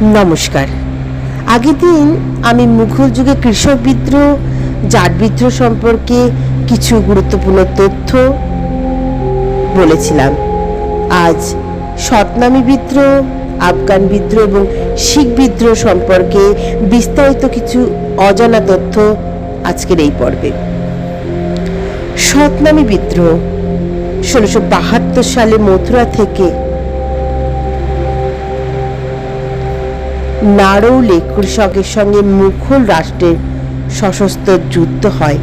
নমস্কার। আগের দিন আমি মুঘল যুগে কৃষক বিদ্রোহ, জাট বিদ্রোহ সম্পর্কে কিছু গুরুত্বপূর্ণ তথ্য বলেছিলাম। আজ সতনামী বিদ্রোহ, আফগান বিদ্রোহ এবং শিখ বিদ্রোহ সম্পর্কে বিস্তারিত কিছু অজানা তথ্য আজকের এই পর্বে। সতনামী বিদ্রোহ ষোলোশো বাহাত্তর সালে মথুরা থেকে নারৌলে কৃষকের সঙ্গে মুঘল রাষ্ট্রের সশস্ত্র যুদ্ধ হয়।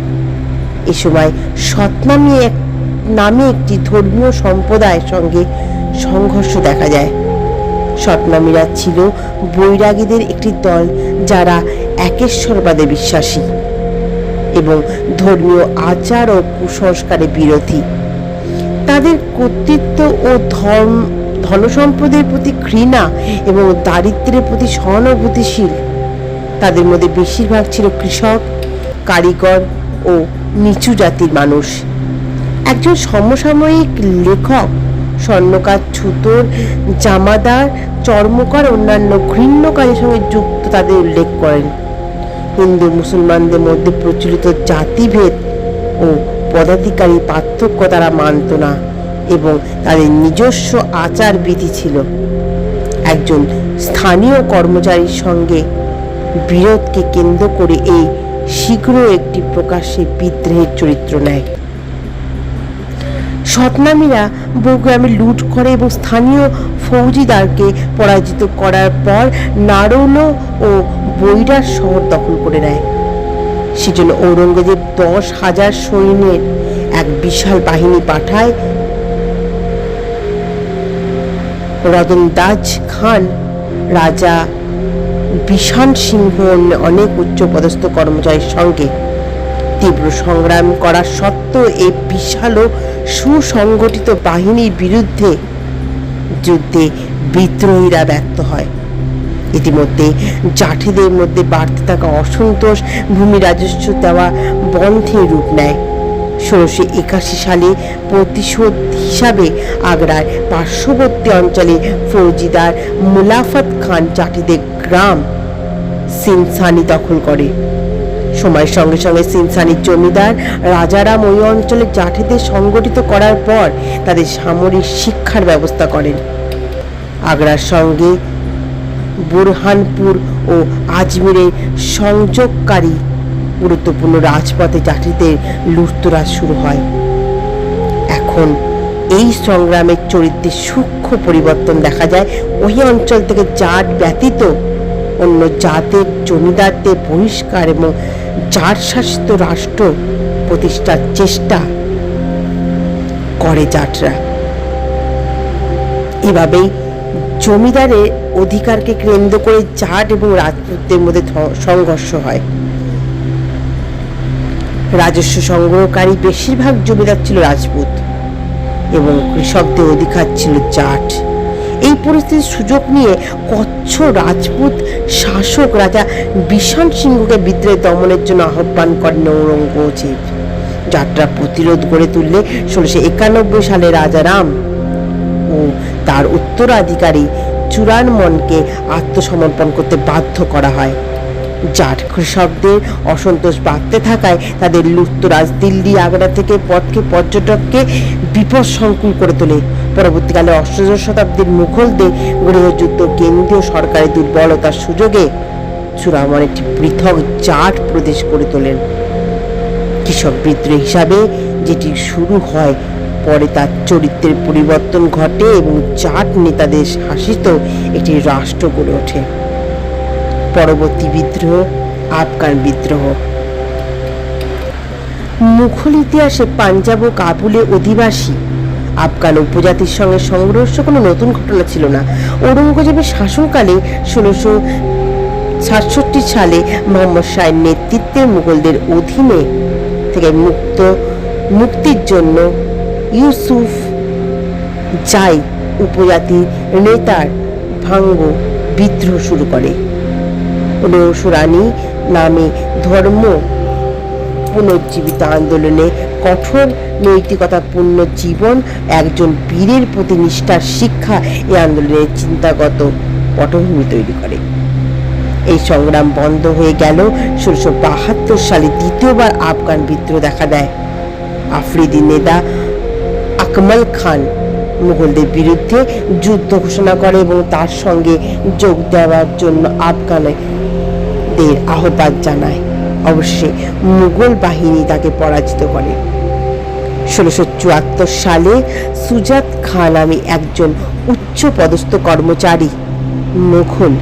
এ সময় সতনামী এক, নামে একটি ধর্মীয় সম্প্রদায়ের সঙ্গে সংঘর্ষ দেখা যায়। সতনামীরা ছিল বৈরাগীদের একটি দল যারা একেশ্বরবাদে বিশ্বাসী এবং ধর্মীয় আচার ও কুসংস্কারে বিরোধী। তাদের কর্তৃত্ব ও ধর্ম ধনসম্পদের প্রতি ঘৃণা এবং দারিদ্র্যের প্রতি সহানুভূতিশীল। তাদের মধ্যে বেশিরভাগ ছিল কৃষক, কারিগর ও নিচু জাতির মানুষ। একজন সমসাময়িক লেখক, স্বর্ণকার ছুতোর জামাদার, চর্মকার অন্যান্য ঘৃণ্যকারীর সঙ্গে যুক্ত তাদের উল্লেখ করেন। হিন্দু মুসলমানদের মধ্যে প্রচলিত জাতিভেদ ও পদাধিকারী পার্থক্য তারা মানত না। এবং তাদের নিজস্ব আচার বিধি ছিল। একজন স্থানীয় কর্মচারীর সঙ্গে বিরোধকে কেন্দ্র করে এই শীঘ্র একটি প্রকাশ্যে বিদ্রোহের চরিত্র নেয়। সতনামীরা বহু গ্রামে লুট করে এবং স্থানীয় ফৌজিদারকে পরাজিত করার পর নারৌল ও বৈরার শহর দখল করে নেয়। সেজন্য ঔরঙ্গজেব দশ হাজার সৈন্যের এক বিশাল বাহিনী পাঠায় রতনদাজ খান, রাজা বিশান সিংহ অনেক উচ্চপদস্থ কর্মচারীর সঙ্গে তীব্র সংগ্রাম করা সত্ত্বেও এই বিশাল ও সুসংগঠিত বাহিনীর বিরুদ্ধে যুদ্ধে বিদ্রোহীরা ব্যক্ত হয়। ইতিমধ্যে জাঠিদের মধ্যে বাড়তে থাকা অসন্তোষ ভূমি রাজস্ব দেওয়া বন্ধে রূপ নেয়। ষোলোশো একাশি সালে প্রতিশোধ হিসাবে আগ্রার পার্শ্ববর্তী অঞ্চলে ফৌজিদার মুলাফত খান জাটিদের গ্রাম সিনসানি দখল করে। সময়ের সঙ্গে সঙ্গে সিনসানির জমিদার রাজারাম ওই অঞ্চলে জাঠিদের সংগঠিত করার পর তাদের সামরিক শিক্ষার ব্যবস্থা করেন। আগ্রার সঙ্গে বুরহানপুর ও আজমিরের সংযোগকারী গুরুত্বপূর্ণ রাজপথে জাতিদের লুটতরাজ শুরু হয়। এখন এই সংগ্রামের চরিত্রে সূক্ষ্ম পরিবর্তন দেখা যায়। ওই অঞ্চল থেকে জাট ব্যতীত অন্য জাতের জমিদারদের বহিষ্কার এবং জাট শাসিত রাষ্ট্র প্রতিষ্ঠার চেষ্টা করে জাটরা। এভাবেই জমিদারের অধিকারকে কেন্দ্র করে জাট এবং রাজপুতদের মধ্যে সংঘর্ষ হয়। রাজস্ব সংগ্রহকারী বেশিরভাগ জমিদার ছিল রাজপুত এবং কৃষকদের অধিকার ছিল জাট। এই পরিস্থিতির সুযোগ নিয়ে কচ্ছ রাজপুত শাসক রাজা বিশান সিংহকে বিদ্রোহ দমনের জন্য আহ্বান করেন ঔরঙ্গজেব। যাত্রা প্রতিরোধ গড়ে তুললে ষোলোশো একানব্বই সালে রাজা রাম ও তার উত্তরাধিকারী চূড়ানমনকে আত্মসমর্পণ করতে বাধ্য করা হয়। জাট কৃষকদের অসন্তোষ বাড়তে থাকায় তাদের লুপ্তরাজ দিল্লি, আগ্রা থেকে পথকে পর্যটককে বিপদ সংকুল করে তোলে। পরবর্তীকালে অষ্টদশ শতাব্দীর মুঘলদের গৃহযুদ্ধ কেন্দ্রীয় সরকারের দুর্বলতার সুযোগে চূড়ামন একটি পৃথক জাট প্রদেশ করে তোলেন। কৃষক বিদ্রোহ হিসাবে যেটি শুরু হয়, পরে তার চরিত্রের পরিবর্তন ঘটে এবং জাট নেতাদের শাসিত একটি রাষ্ট্র গড়ে ওঠে। পরবর্তী বিদ্রোহ, আফগান বিদ্রোহ। মুঘল ইতিহাসে পাঞ্জাব ও কাবুলে অধিবাসী। আফগান উপজাতির সঙ্গে সংঘর্ষ কোনো নতুন ঘটনা ছিল না। ঔরঙ্গজেবের শাসনকালে ষোলোশো সাতষট্টি সালে মোহাম্মদ শাহের নেতৃত্বে মুঘলদের অধীনে থেকে মুক্ত, মুক্তির জন্য ইউসুফ জাই উপজাতির নেতার ভাঙ্গ বিদ্রোহ শুরু করে। রৌসুরানী নামে ধর্ম পুনর্জীবিত আন্দোলনে কঠোর নৈতিকতাপূর্ণ জীবন, একজন বীরের প্রতি নিষ্ঠার শিক্ষা এই আন্দোলনের চিন্তাগত পটভূমি তৈরি করে। এই সংগ্রাম বন্ধ হয়ে গেল। ষোলোশো বাহাত্তর সালে দ্বিতীয়বার আফগান বিদ্রোহ দেখা দেয়। আফ্রিদি নেতা আকমল খান মুঘলদের বিরুদ্ধে যুদ্ধ ঘোষণা করে এবং তার সঙ্গে যোগ দেওয়ার জন্য আফগানদের আহ্বান জানায়। অবশ্যই মুঘল বাহিনী তাকে পরাজিত করে। ষোলোশো চুয়াত্তর সালে সুজাত খান নামে একজন উচ্চ পদস্থ কর্মচারী মুঘল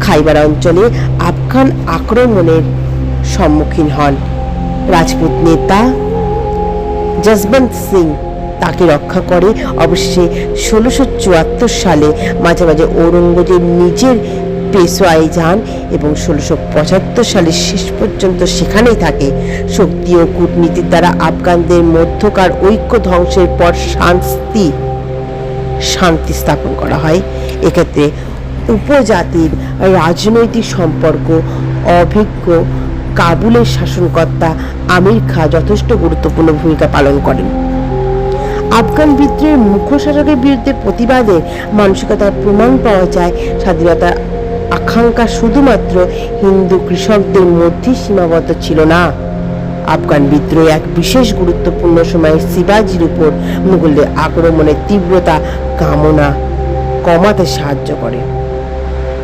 খাইবার অঞ্চলে আফগান আক্রমণের সম্মুখীন হন। রাজপুত নেতা জসবন্ত সিং তাকে রক্ষা করে। অবশ্যই ষোলোশো চুয়াত্তর সালে মাঝে মাঝে ঔরঙ্গজেব নিজের পেশোয়ায় যান এবং ষোলোশো পঁচাত্তর সালে শেষ পর্যন্ত সেখানেই থাকে। শক্তি ও কূটনীতির দ্বারা আফগানদের মধ্যকার ঐক্য ধ্বংসের পর শান্তি শান্তি স্থাপন করা হয়। এক্ষেত্রে উপজাতির রাজনৈতিক সম্পর্ক, অভিজ্ঞ কাবুলের শাসনকর্তা আমির খা যথেষ্ট গুরুত্বপূর্ণ ভূমিকা পালন করেন। আফগান বিদ্রোহের মুখ্য শাসকের বিরুদ্ধে প্রতিবাদে মানসিকতার প্রমাণ পাওয়া যায়, স্বাধীনতার আকাঙ্ক্ষা শুধুমাত্র হিন্দু কৃষকদের মধ্যে সীমাবদ্ধ ছিল না। আফগান বিদ্রোহে এক বিশেষ গুরুত্বপূর্ণ সময়ে শিবাজির উপর মুঘলদের আক্রমণের তীব্রতা কামনা কমাতে সাহায্য করে।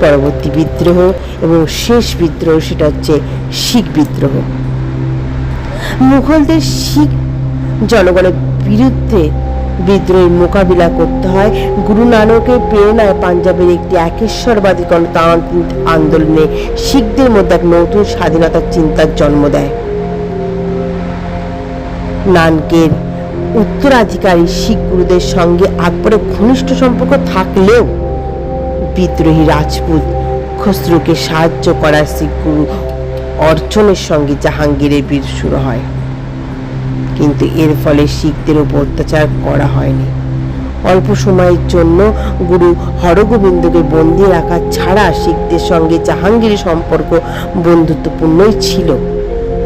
পরবর্তী বিদ্রোহ এবং শেষ বিদ্রোহ সেটা হচ্ছে শিখ বিদ্রোহ। মুঘলদের শিখ জনগণের বিরুদ্ধে বিদ্রোহের মোকাবিলা করতে হয়। গুরু নানকের প্রেরণায় পাঞ্জাবের একটি একেশ্বরবাদী গণতান্ত্রিক আন্দোলনে শিখদের মধ্যে এক নতুন স্বাধীনতার চিন্তার জন্ম দেয়। নানকের উত্তরাধিকারী শিখ গুরুদের সঙ্গে আকবরের ঘনিষ্ঠ সম্পর্ক থাকলেও বিদ্রোহী রাজপুত খসরুকে সাহায্য করার শিখ গুরু অর্জনের সঙ্গে জাহাঙ্গীরের বীর শুরু হয়। কিন্তু এর ফলে শিখদের উপর অত্যাচার করা হয়নি। অল্প সময়ের জন্য গুরু হরগোবিন্দকে বন্দি রাখা ছাড়া শিখদের সঙ্গে জাহাঙ্গীরের সম্পর্ক বন্ধুত্বপূর্ণই ছিল।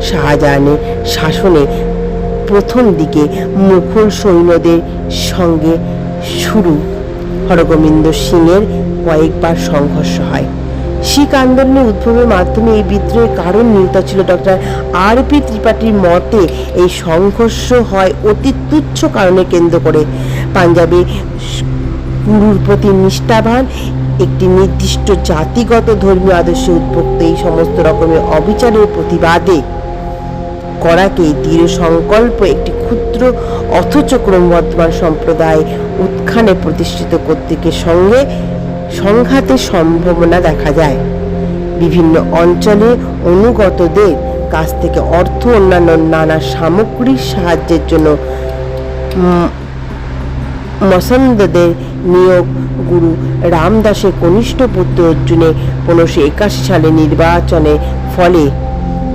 শাহজাহানের শাসনে প্রথম দিকে মুঘল সৈন্যদের সঙ্গে শুরু। হরগোবিন্দ সিংয়ের কয়েকবার সংঘর্ষ হয়। শিখ আন্দোলনের উদ্ভবের মাধ্যমে এই বিদ্রোহের কারণ নিহিত ছিল ডক্টর আর পি ত্রিপাঠীর মতে, এই সংঘর্ষ হয় অতি তুচ্ছ কারণে কেন্দ্র করে। পাঞ্জাবে গুরুর প্রতি নিষ্ঠাবান একটি নির্দিষ্ট জাতিগত ধর্মীয় আদর্শে উদ্ভক্ত এই সমস্ত রকমের অবিচারের প্রতিবাদে করাকে দৃঢ় সংকল্প একটি ক্ষুদ্র অথচ ক্রমবর্ধমান সম্প্রদায় উত্থানে প্রতিষ্ঠিত কর্তৃকের সঙ্গে সংঘাতের সম্ভাবনা দেখা যায়। বিভিন্ন অঞ্চলে অনুগতদের কাছ থেকে অর্থ অন্যান্য নানা সামগ্রিক সাহায্যের জন্য মসন্দদের নিয়োগ গুরু রামদাসের কনিষ্ঠ পুত্র অর্জুনে পনেরোশো একাশি সালে নির্বাচনে ফলে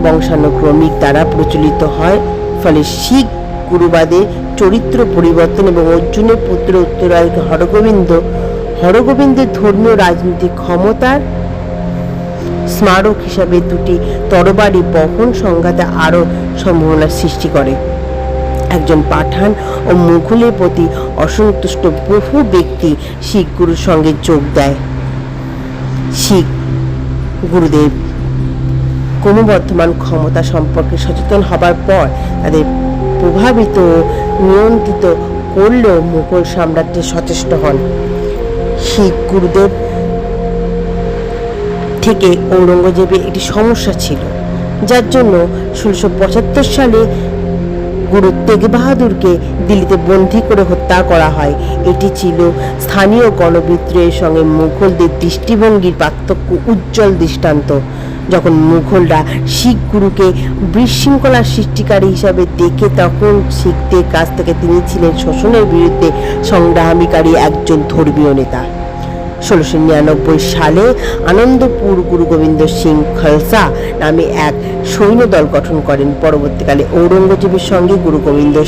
বংশানুক্রমিক দ্বারা প্রচলিত হয়। ফলে শিখ গুরুবাদের চরিত্র পরিবর্তন এবং অর্জুনের পুত্র উত্তরাধিকারী হরগোবিন্দ হরগোবিন্দের ধর্মীয় রাজনৈতিক ক্ষমতার স্মারক হিসাবে দুটি তরবারি বহন সংঘাতে আরও সম্ভাবনার সৃষ্টি করে। একজন পাঠান ও মুঘলের প্রতি অসন্তুষ্ট বহু ব্যক্তি শিখ গুরুর সঙ্গে যোগ দেয়। শিখ গুরুদেব ক্রমবর্ধমান ক্ষমতা সম্পর্কে সচেতন হবার পর তাদের প্রভাবিত নিয়ন্ত্রিত করলেও মুঘল সাম্রাজ্যে সচেষ্ট হন। শিখ গুরুদেব থেকে ঔরঙ্গজেবের একটি সমস্যা ছিল, যার জন্য ষোলোশো পঁচাত্তর সালে গুরু তেগ বাহাদুরকে দিল্লিতে বন্দি করে হত্যা করা হয়। এটি ছিল স্থানীয় গণবিদ্রোহের সঙ্গে মুঘলদের দৃষ্টিভঙ্গির পার্থক্য উজ্জ্বল দৃষ্টান্ত। যখন মুঘলরা শিখ গুরুকে বিশৃঙ্খলার সৃষ্টিকারী হিসাবে দেখে তখন শিখদের কাছ থেকে তিনি ছিলেন শোষণের বিরুদ্ধে সংগ্রামীকারী একজন ধর্মীয় নেতা। ষোলোশো নিরানব্বই সালে আনন্দপুর গুরু গোবিন্দ সিং খালসা নামে এক সৈন্যদল গঠন করেন। পরবর্তীকালে ঔরঙ্গজেবের সঙ্গে গুরু গোবিন্দ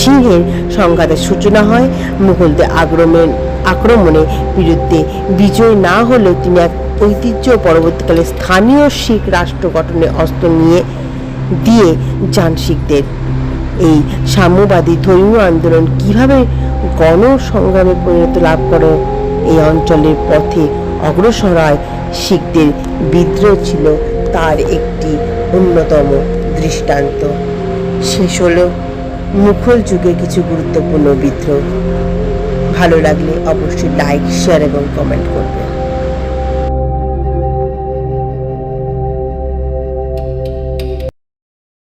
সিংহের সংঘাতের সূচনা হয়। মুঘলদের আক্রমণ আক্রমণের বিরুদ্ধে বিজয় না হলেও তিনি এক ঐতিহ্য পরবর্তীকালে স্থানীয় শিখ রাষ্ট্র গঠনে অস্ত্র নিয়ে দিয়ে যান শিখদের। এই সাম্যবাদী ধর্মীয় আন্দোলন কীভাবে গণসংগ্রামে পরিণত লাভ করে, এই অঞ্চলের পথে অগ্রসর হয় শিখদের বিদ্রোহ ছিল তার একটি অন্যতম দৃষ্টান্ত। শেষ হলো মুঘল যুগে কিছু গুরুত্বপূর্ণ বিদ্রোহ। ভালো লাগলে অবশ্যই লাইক শেয়ার এবং কমেন্ট করবে